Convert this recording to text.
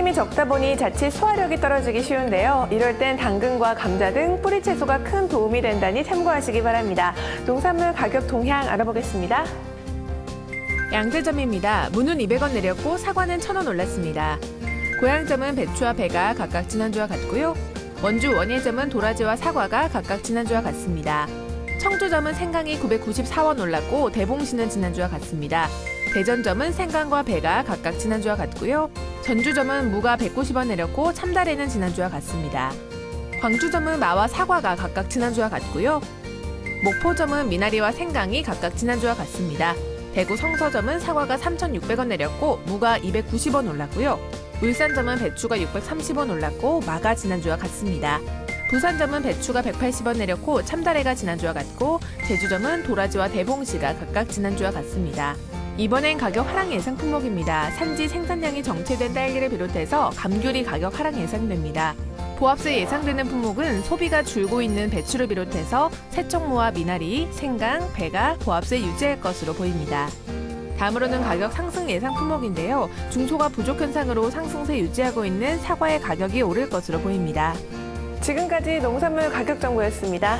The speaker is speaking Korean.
움직임이 적다 보니 자칫 소화력이 떨어지기 쉬운데요. 이럴 땐 당근과 감자 등 뿌리 채소가 큰 도움이 된다니 참고하시기 바랍니다. 농산물 가격 동향 알아보겠습니다. 양재점입니다. 무는 200원 내렸고 사과는 1,000원 올랐습니다. 고향점은 배추와 배가 각각 지난주와 같고요. 원주 원예점은 도라지와 사과가 각각 지난주와 같습니다. 청주점은 생강이 994원 올랐고 대봉시는 지난주와 같습니다. 대전점은 생강과 배가 각각 지난주와 같고요. 전주점은 무가 190원 내렸고 참다래는 지난주와 같습니다. 광주점은 마와 사과가 각각 지난주와 같고요. 목포점은 미나리와 생강이 각각 지난주와 같습니다. 대구 성서점은 사과가 3,600원 내렸고 무가 290원 올랐고요. 울산점은 배추가 630원 올랐고 마가 지난주와 같습니다. 부산점은 배추가 180원 내렸고 참다래가 지난주와 같고 제주점은 도라지와 대봉시가 각각 지난주와 같습니다. 이번엔 가격 하락 예상 품목입니다. 산지 생산량이 정체된 딸기를 비롯해서 감귤이 가격 하락 예상됩니다. 보합세 예상되는 품목은 소비가 줄고 있는 배추를 비롯해서 새총무와 미나리, 생강, 배가 보합세 유지할 것으로 보입니다. 다음으로는 가격 상승 예상 품목인데요. 중소가 부족 현상으로 상승세 유지하고 있는 사과의 가격이 오를 것으로 보입니다. 지금까지 농산물 가격 정보였습니다.